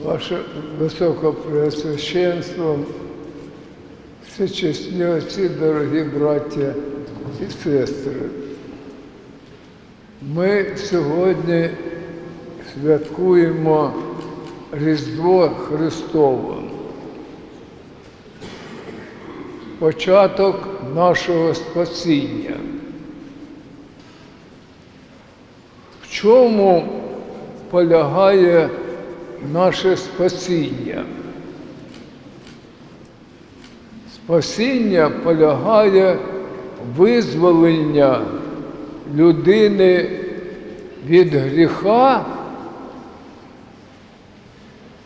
Ваше Високопреосвященство, всечесні отці, дорогі браття і сестри. Ми сьогодні святкуємо Різдво Христове. Початок нашого спасіння. В чому полягає наше спасіння? Спасіння полягає визволення людини від гріха,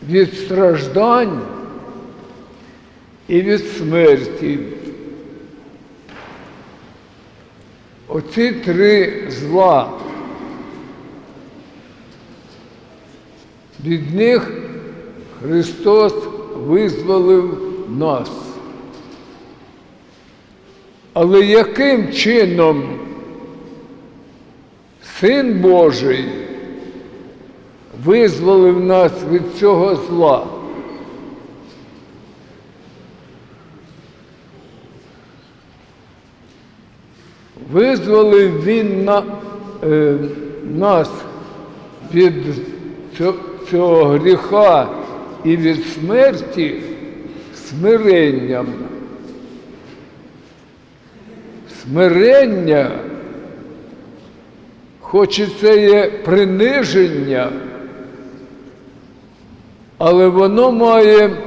від страждань і від смерті. Оці три зла. Від них Христос визволив нас. Але яким чином Син Божий визволив нас від цього зла? Визволив Він на, е, нас від цього, цього гріха і від смерті смиренням. Смирення, хоч і це є приниження, але воно має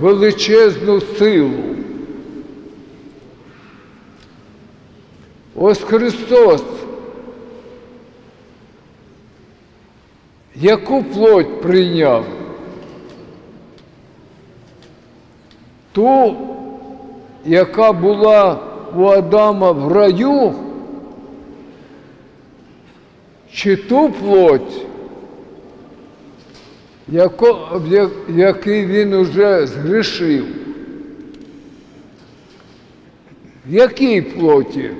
величезну силу. Ось Христос, яку плоть прийняв? Ту, яка була у Адама в раю, чи ту плоть, яко, в я- який він уже згрішив? В якій плоті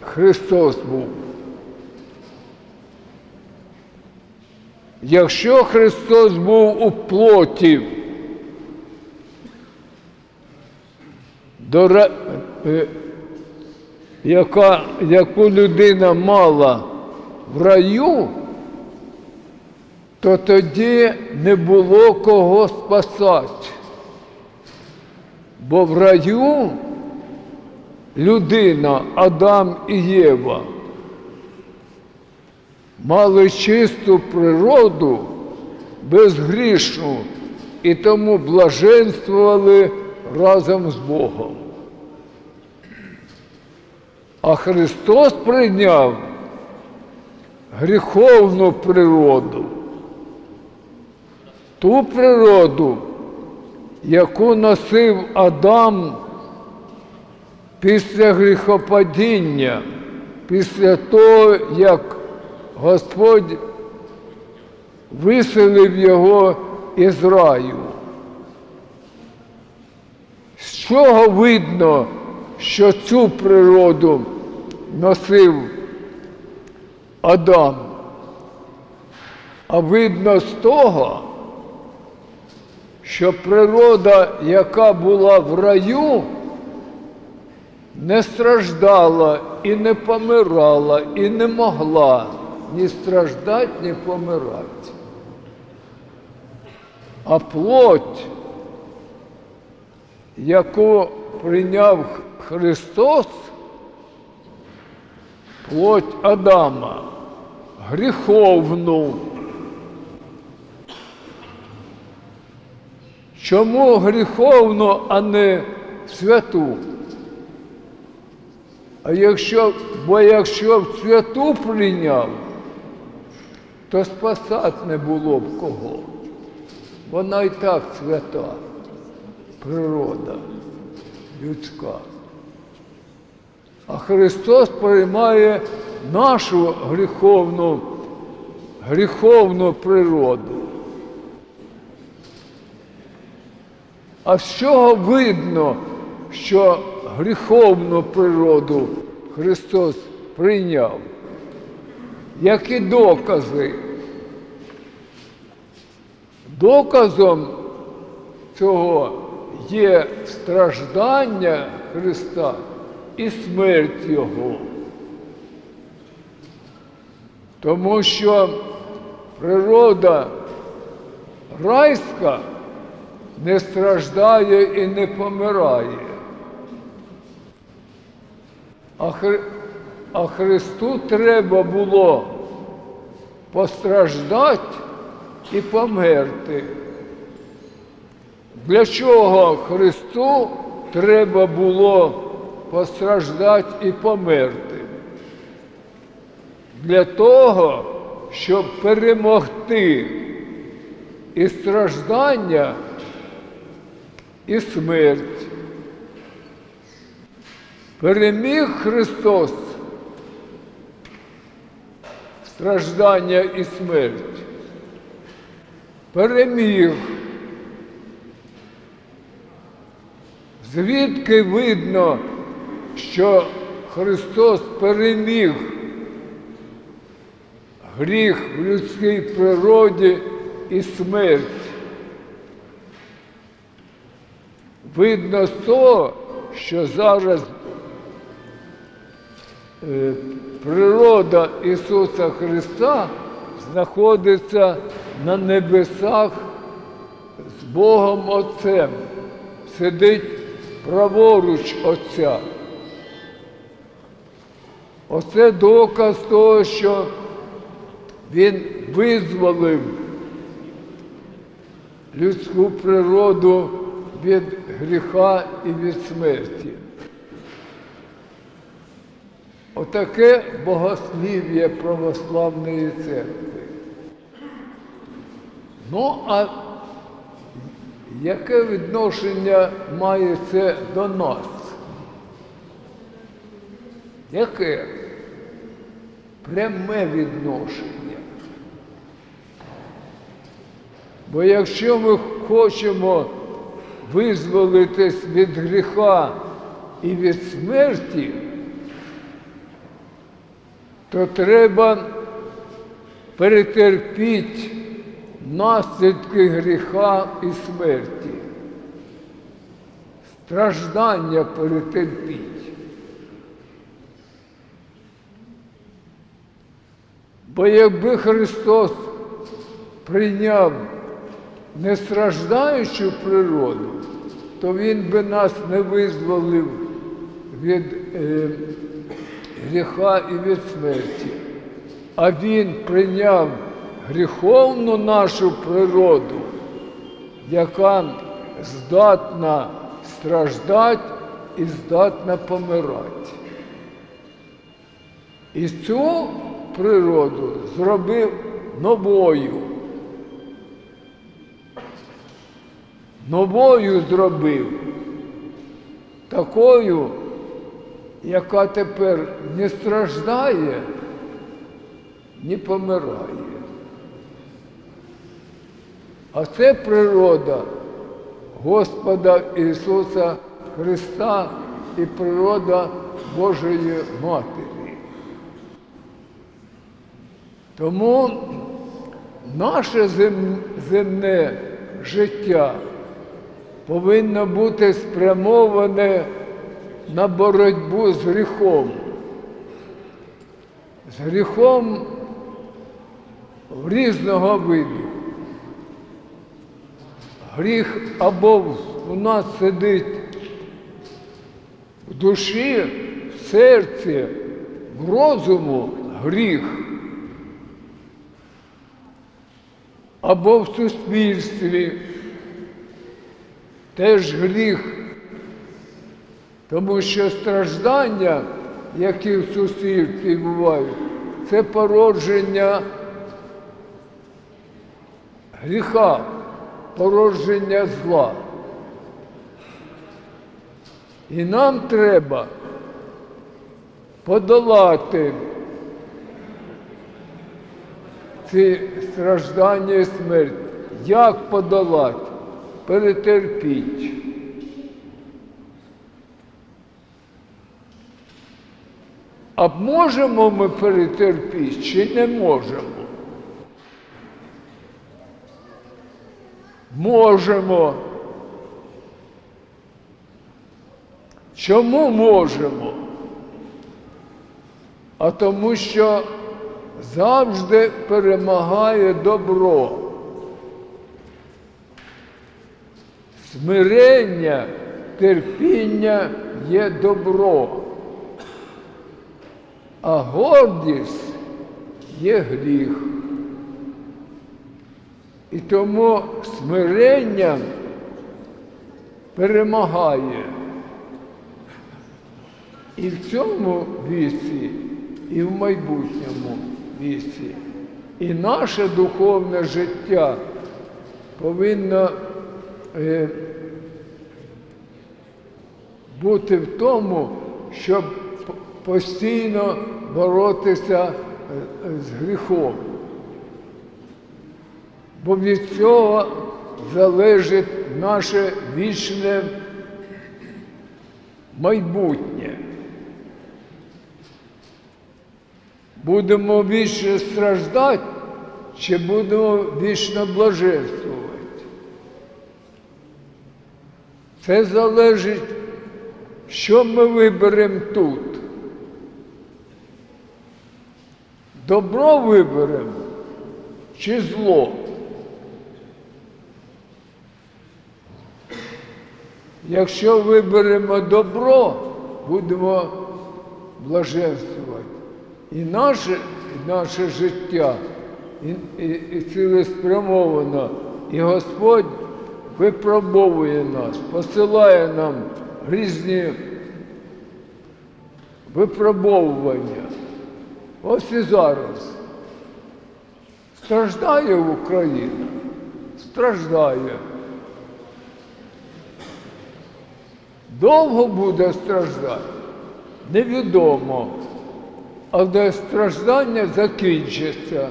Христос був? Якщо Христос був у плоті, до, е, яка, яку людина мала в раю, то тоді не було кого спасати. Бо в раю людина, Адам і Єва, мали чисту природу, безгрішну, і тому блаженствували разом з Богом. А Христос прийняв гріховну природу, ту природу, яку носив Адам після гріхопадіння, після того, як Господь виселив його із раю. З чого видно, що цю природу носив Адам? А видно з того, що природа, яка була в раю, не страждала і не помирала, і не могла ні страждати, ні помирати. А плоть, яку прийняв Христос, плоть Адама, гріховну. Чому гріховну, а не святу? А якщо, бо якщо в святу прийняв, то спасати не було б кого. Вона і так свята, природа людська. А Христос приймає нашу гріховну, гріховну природу. А з чого видно, що гріховну природу Христос прийняв? Які докази? Доказом цього є страждання Христа і смерть Його. Тому що природа райська не страждає і не помирає. А. а Христу треба було постраждати і померти. Для чого Христу треба було постраждати і померти? Для того, щоб перемогти і страждання, і смерть. Переміг Христос страждання і смерть. Переміг. Звідки видно, що Христос переміг гріх в людській природі і смерть? Видно з того, що зараз природа Ісуса Христа знаходиться на небесах з Богом Отцем, сидить праворуч Отця. Оце доказ того, що Він визволив людську природу від гріха і від смерті. Отаке богослів'я православної церкви. Ну, а яке відношення має це до нас? Яке? Пряме відношення. Бо якщо ми хочемо визволитись від гріха і від смерті, то треба перетерпіти наслідки гріха і смерті. Страждання перетерпіть. Бо якби Христос прийняв нестраждаючу природу, то Він би нас не визволив від е, гріха і від смерті. А Він прийняв гріховну нашу природу, яка здатна страждати і здатна помирати. І цю природу зробив новою. Новою зробив, такою, яка тепер не страждає, не помирає. А це природа Господа Ісуса Христа і природа Божої Матері. Тому наше земне життя повинно бути спрямоване на боротьбу з гріхом. З гріхом різного виду. Гріх або у нас сидить в душі, в серці, в розуму гріх, або в суспільстві теж гріх, тому що страждання, які в суспільстві бувають, це породження гріха, породження зла. І нам треба подолати ці страждання і смерть. Як подолати? Перетерпіть. А можемо ми перетерпіти чи не можемо? можемо. Чому можемо? А тому що завжди перемагає добро. Смирення, терпіння є добро, а гордість є гріх. І тому смирення перемагає. І в цьому віці, і в майбутньому віці. І наше духовне життя повинно е, бути в тому, щоб постійно боротися е, з гріхом. Бо від цього залежить наше вічне майбутнє. Будемо вічно страждати, чи будемо вічно блаженствувати? Це залежить, що ми виберемо тут. Добро виберемо чи зло? Якщо виберемо добро, будемо блаженствувати. І наше, і наше життя і, і, і цілеспрямовано, і Господь випробовує нас, посилає нам різні випробовування. Ось і зараз. Страждає Україна, страждає. Довго буде страждати? Невідомо. Але страждання закінчиться.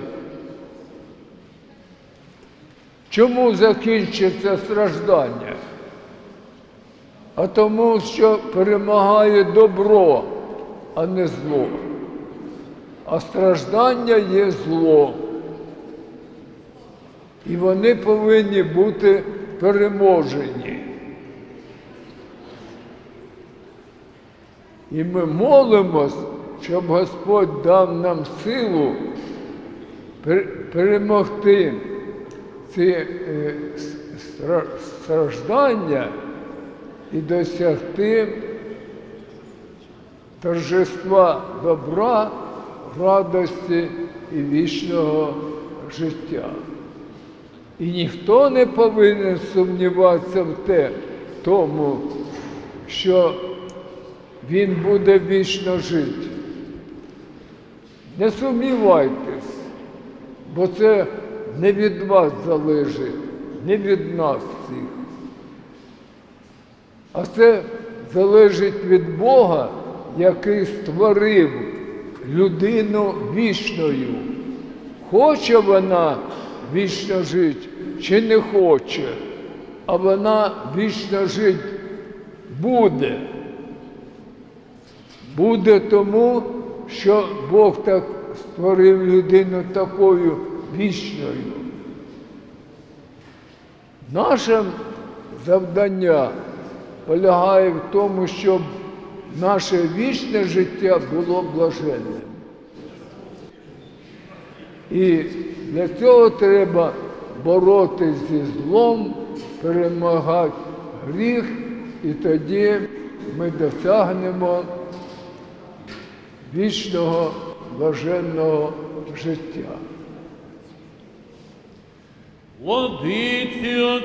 Чому закінчиться страждання? А тому, що перемагає добро, а не зло. А страждання є зло. І вони повинні бути переможені. І ми молимось, щоб Господь дав нам силу перемогти ці е, страждання і досягти торжества добра, радості і вічного життя. І ніхто не повинен сумніватися в те, тому, що він буде вічно жити. Не сумнівайтесь, бо це не від вас залежить, не від нас всіх. А це залежить від Бога, який створив людину вічною. Хоче вона вічно жити чи не хоче, а вона вічно жити буде. Буде тому, що Бог так створив людину такою вічною. Наше завдання полягає в тому, щоб наше вічне життя було блаженним. І для цього треба боротися зі злом, перемагати гріх, і тоді ми досягнемо вічного блаженного життя. Владиці